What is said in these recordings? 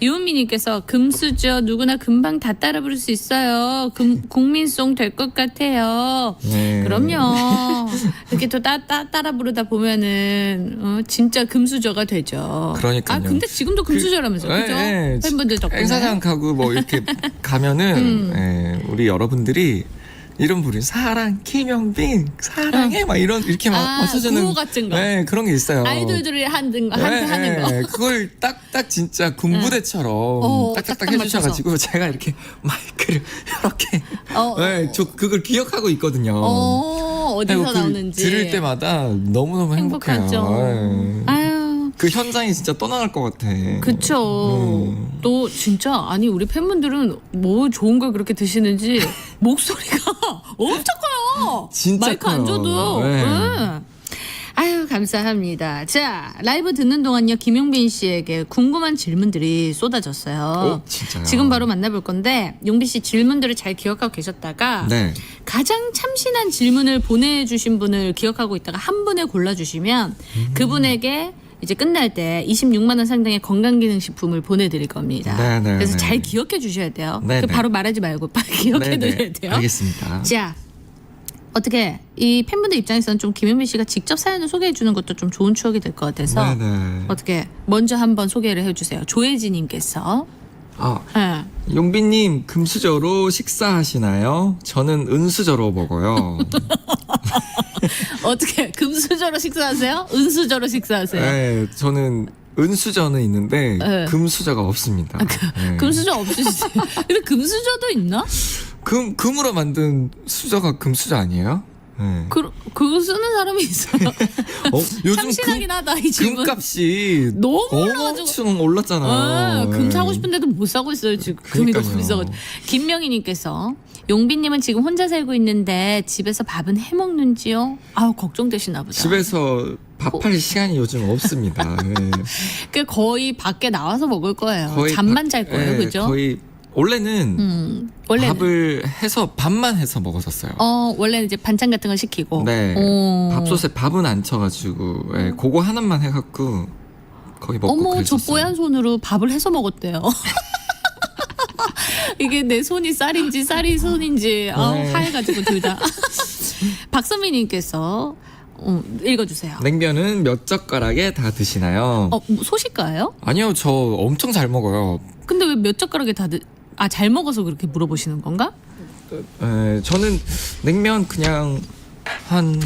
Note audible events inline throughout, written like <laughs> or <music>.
이은미님께서 금수저 누구나 금방 다 따라 부를 수 있어요. 금, 국민송 될 것 같아요. 네. 그럼요. 이렇게 또 따, 따, 따라 부르다 보면은 어, 진짜 금수저가 되죠. 그러니까요. 아 근데 지금도 금수저라면서요, 네, 그죠? 네. 팬분들 덕분에. 행사장 가고 뭐 이렇게 가면은 음. 예, 우리 여러분들이 이런 부르 사랑 김영빈 사랑해 막 이런 이렇게 막 아, 맞춰주는 구호 같은 거. 네, 그런 게 있어요. 아이돌들이 하는, 한테 하는 거. 네, 그걸 딱딱 진짜 군부대처럼 어, 딱딱딱 딱딱 해주셔가지고 <laughs> 제가 이렇게 마이크를 이렇게 어, <laughs> 네, 저 그걸 기억하고 있거든요. 어, 어디서 그리고 그 나오는지. 들을 때마다 너무너무 행복해요. 행복하죠. 네. 그 현장이 진짜 떠나갈 것 같아. 그쵸. 음. 또 진짜 아니 우리 팬분들은 뭐 좋은 걸 그렇게 드시는지 <laughs> 목소리가 <laughs> 엄청 커요. 진짜 마이크 안 커요. 줘도. 네. 응. 아유 감사합니다. 자 라이브 듣는 동안요 김용빈 씨에게 궁금한 질문들이 쏟아졌어요. 어, 진짜요? 지금 바로 만나볼 건데 용빈 씨 질문들을 잘 기억하고 계셨다가 네. 가장 참신한 질문을 보내주신 분을 기억하고 있다가 한 분을 골라주시면 음. 그분에게 이제 끝날 때 26만 원 상당의 건강기능식품을 보내드릴 겁니다. 네, 네, 그래서 네. 잘 기억해 주셔야 돼요. 네, 그 네. 바로 말하지 말고 <laughs> 빨리 기억해. 드려야 돼요. 알겠습니다. 자, 어떻게 이 팬분들 입장에서는 좀 김현민 씨가 직접 사연을 소개해 주는 것도 좀 좋은 추억이 될 것 같아서 네네. 어떻게 먼저 한번 소개를 해주세요. 조혜진님께서 아, 네. 용빈님 금수저로 식사하시나요? 저는 은수저로 먹어요. <laughs> <laughs> 어떻게 금수저로 식사하세요? 은수저로 식사하세요? 네, 저는 은수저는 있는데 네. 금수저가 없습니다. 네. 금수저 없으시죠? 근데 금수저도 있나? 금 금으로 만든 수저가 금수저 아니에요? 네. 그 그거 쓰는 사람이 있어요. <laughs> 어, 요즘 <laughs> 참신하긴 금, 하다 이 집은. 금값이 너무 올라가지고. 엄청 올랐잖아요. 아, 금 네. 사고 싶은데도 못 사고 있어요 지금 금이 너무 그러니까요. 비싸가지고 김명희님께서 용빈님은 지금 혼자 살고 있는데 집에서 밥은 해 먹는지요? 아우 걱정되시나 보다. 집에서 밥할 시간이 요즘 없습니다. <laughs> 네. 그 거의 밖에 나와서 먹을 거예요. 잠만 밥- 잘 거예요, 네, 그죠? 거의 원래는 음, 원래는 밥을 해서 밥만 해서 먹었었어요. 어 원래는 이제 반찬 같은 거 시키고. 네. 어. 밥솥에 밥은 안 쳐가지고 예, 그거 하나만 해갖고 거기 먹고 어머 저 그랬었어요. 뽀얀 손으로 밥을 해서 먹었대요. <laughs> 이게 내 손이 쌀인지 쌀이 손인지 아 네. 하얘가지고 둘 다. <laughs> 박선미님께서 어, 읽어주세요. 냉면은 몇 젓가락에 다 드시나요? 어 뭐, 소식가예요? 아니요, 저 엄청 잘 먹어요. 근데 왜 몇 젓가락에 다들 아 잘 먹어서 그렇게 물어보시는 건가? 예, 저는 냉면 그냥 한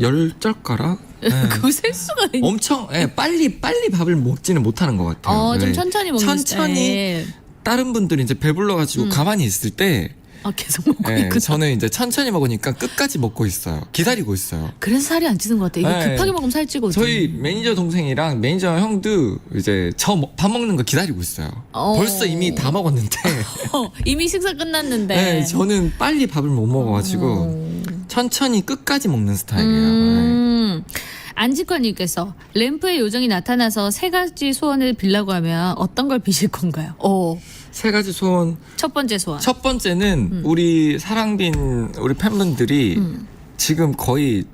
열 젓가락? 예. <laughs> 그거 셀 수가 있. 엄청 예, 빨리 빨리 밥을 먹지는 못하는 것 같아요. 어 좀 예. 천천히 먹는 천천히 스타일. 다른 분들이 이제 배불러 가지고 가만히 있을 때 아 계속 먹고 예, 있고. 저는 이제 천천히 먹으니까 끝까지 먹고 있어요. 기다리고 있어요. 그래서 살이 안 찌는 것 같아. 이게 네. 급하게 먹으면 살 찌거든. 저희 매니저 동생이랑 매니저 형도 이제 저 밥 먹는 거 기다리고 있어요. 어. 벌써 이미 다 먹었는데 <laughs> 어, 이미 식사 끝났는데. 네, 저는 빨리 밥을 못 먹어가지고 어. 천천히 끝까지 먹는 스타일이에요. 네. 음. 안지권님께서 램프의 요정이 나타나서 세 가지 소원을 빌라고 하면 어떤 걸 비실 건가요? 어, 세 가지 소원. 첫 번째 소원. 첫 번째는 우리 사랑빈 우리 팬분들이 음. 지금 거의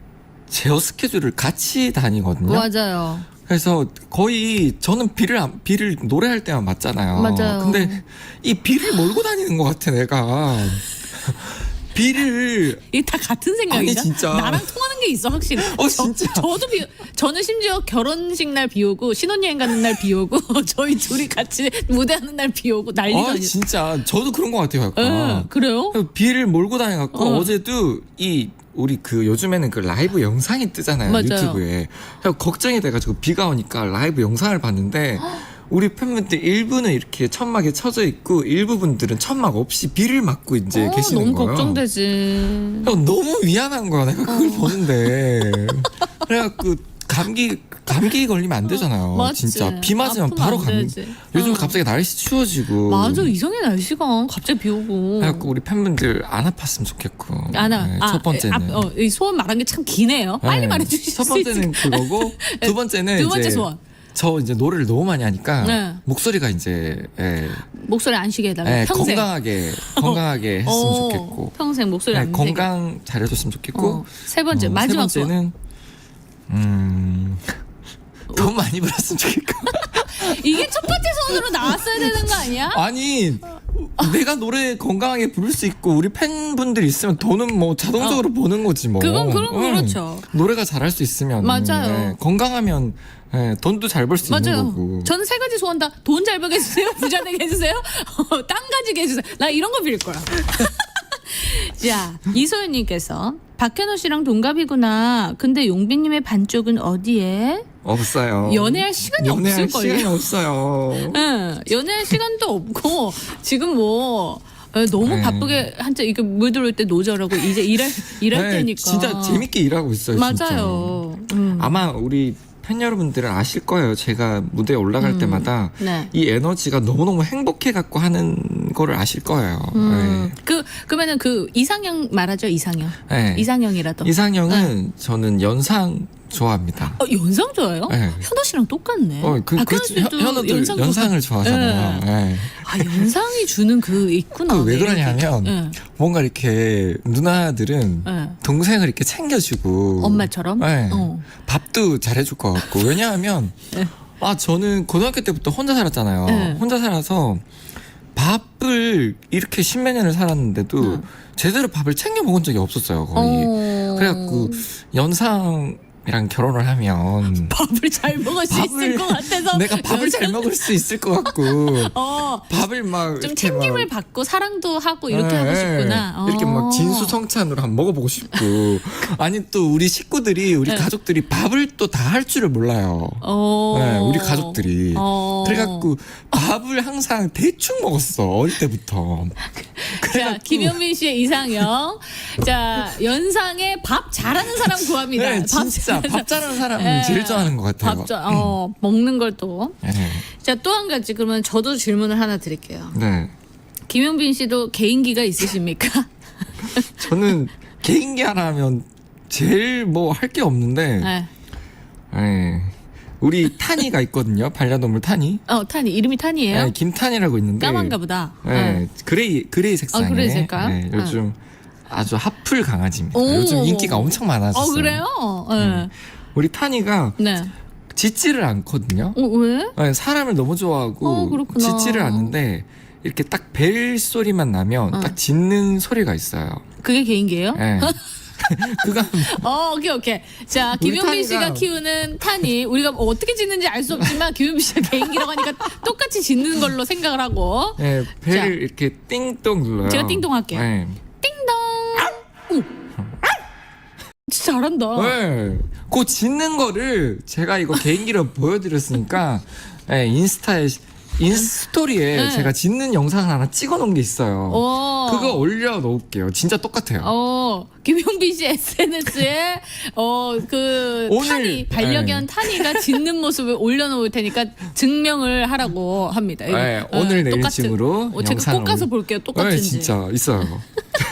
제어 스케줄을 같이 다니거든요. 맞아요. 그래서 거의 저는 비를 안- 비를 노래할 때만 맞잖아요. 맞아요. 근데 이 비를 몰고 다니는 것 같아 내가. <laughs> 비를 <laughs> 이게 다 같은 생각이죠? 아니, 진짜. 나랑 통하는 게 있어 확실히. 어, 저, 진짜. 저도 비, 저는 심지어 결혼식 날 비오고 신혼여행 가는 날 비오고 <laughs> 저희 둘이 같이 무대하는 날 비오고 난리가 아 아니에요. 진짜 저도 그런 것 같아요. 예, 약간. 그래요? 비를 몰고 다녀갖고 어. 어. 제도이 우리 그 요즘에는 그 라이브 영상이 뜨잖아요 맞아요. 유튜브에 그래서 걱정이 돼가지고 비가 오니까 라이브 영상을 봤는데 <gasps> 우리 팬분들 일부는 이렇게 천막에 쳐져 있고 일부 분들은 천막 없이 비를 맞고 이제 어, 계시는 너무 거예요. 걱정되지. 야, 너무 미안한 거야 내가 그걸 보는데 그래갖고 감기 감기 걸리면 안 되잖아요 맞지. 진짜 비 맞으면 아프면 바로 안 감기 되지. 요즘 어. 갑자기 날씨 추워지고 맞아 이상해 날씨가 갑자기 비 오고. 그래갖고 우리 팬분들 안 아팠으면 좋겠고 아나 네, 아, 첫 번째는 아, 어, 이 소원 말한 게 참 기네요. 빨리 네. 말해주실 첫? 번째는 그거고 두 번째는 두 번째 이제 소원. 저 이제 노래를 너무 많이 하니까 네. 목소리가 이제 예, 목소리 안 쉬게 해달라. 예, 평생. 건강하게 건강하게 했으면 어, 좋겠고 평생 목소리 예, 안 쉬게. 건강 잘해줬으면 좋겠고 어, 세 번째 어, 마지막 세. 번째는 음. 돈 많이 벌었으면 좋겠고 <laughs> 이게 첫 번째 소원으로 나왔어야 되는 거 아니야? 아니 내가 노래 건강하게 부를 수 있고 우리 팬분들 있으면 돈은 뭐 자동적으로 버는 거지 뭐. 어. 그건 그럼 응. 그렇죠. 노래가 잘할 수 있으면 맞아요. 네, 건강하면 네, 돈도 잘 벌 수 있는 맞아요. 거고. 저는 세 가지 소원 다 돈 잘 벌게 해주세요, 부자 되게 해주세요, <laughs> 어, 땅 가지게 해주세요. 나 이런 거 빌 거야. <laughs> 자, 이소연님께서 박현호 씨랑 동갑이구나. 근데 용빈님의 반쪽은 어디에? 없어요. 연애할 시간이 연애할 없을걸요? 시간이 없어요. <laughs> 응, 연애할 시간도 없고 지금 뭐 어, 너무 네. 바쁘게 한참 이게 물 들어올 때 노절하고 이제 일할 일할 네, 때니까 진짜 재밌게 일하고 있어요. 진짜. 맞아요. 음. 아마 우리 팬 여러분들은 아실 거예요. 제가 무대에 올라갈 때마다 네. 이 에너지가 너무너무 행복해 갖고 하는 거를 아실 거예요. 음. 그 그러면은 그 이상형 말하죠 이상형. 네. 네. 이상형이라도. 이상형은 저는 연상 좋아합니다. 어, 연상 좋아요? 네. 현호 씨랑 똑같네. 어, 그, 박현호. 씨도 현- 현우들 연상 연상을 좋아하잖아요. 네. 네. 아 연상이 주는 그 있구나. 그왜 매력이. 그러냐면 네. 뭔가 이렇게 누나들은 네. 동생을 이렇게 챙겨주고 엄마처럼? 네. 어. 밥도 잘해줄 것 같고 <laughs> 왜냐하면 네. 아 저는 고등학교 때부터 혼자 살았잖아요. 네. 혼자 살아서 밥을 이렇게 십몇 년을 살았는데도 음. 제대로 밥을 챙겨 먹은 적이 없었어요 거의. 어. 그래갖고 연상 이랑 결혼을 하면 <laughs> 밥을 잘 먹을 수 있을 밥을- 것 같아서 내가 밥을 잘 먹을 수 있을 것 같고 <laughs> 어. 밥을 막 좀 이렇게 챙김을 막 받고 사랑도 하고 이렇게 네, 하고 싶구나. 이렇게 어. 막 진수성찬으로 한번 먹어보고 싶고 <laughs> 아니 또 우리 식구들이 우리 네. 가족들이 밥을 또 다 할 줄을 몰라요. 어. 네, 우리 가족들이 어. 그래갖고 밥을 항상 대충 먹었어 어릴 때부터. 자, 김현민 씨의 이상형. 자, 연상에 밥 잘하는 사람 구합니다. 네, 밥 진짜 잘하는 밥 잘하는 사람은 네. 제일 좋아하는 것 같아요. 밥 잘- 어, 먹는 걸 또. 네. 자, 또 한 가지. 그러면 저도 질문을 하나 드릴게요. 네. 김현빈 씨도 개인기가 있으십니까? <laughs> 저는 개인기 하나 하면 제일 뭐 할 게 없는데 네. 네. 우리 탄이가 있거든요. 반려동물 탄이. 어, 탄이. 이름이 탄이에요? 네, 김탄이라고 있는데 까만가 보다. 네, 그레이 그레이 색상의 어, 그레이 색깔? 네, 요즘 아주 핫플 강아지입니다. 오. 요즘 인기가 엄청 많아졌어요. 어, 그래요? 네. 우리 타니가 네. 짖지를 않거든요. 어, 왜? 네, 사람을 너무 좋아하고 어, 그렇구나. 짖지를 않는데 이렇게 딱 벨 소리만 나면 어. 딱 짖는 소리가 있어요. 그게 개인기예요? 네. <laughs> <laughs> 그가 어, 오케이, 오케이. 자, 우리 탄이가- 씨가 키우는 탄이 우리가 뭐 어떻게 짓는지 알 수 없지만 김용빈 씨가 개인기라고 하니까 똑같이 짓는 걸로 생각을 하고 네, 벨을 자. 이렇게 띵동 눌러요. 제가 띵동 할게요. 네. 잘한다. 네. 그 짖는 거를 제가 이거 개인기로 <laughs> 보여드렸으니까 네, 인스타에 인스토리에 네. 제가 짖는 영상 하나 찍어놓은 게 있어요. 어. 그거 올려놓을게요. 진짜 똑같아요. 어, 김용빈 씨 SNS에 어 그 오늘- 탄이 반려견 네. 탄이가 짖는 모습을 올려놓을 테니까 증명을 하라고 합니다. 네, 어, 오늘 내일 똑같은- 쯤으로 어, 제가 꼭 가서 올- 볼게요. 네, 똑같은지. 진짜 있어요. <laughs>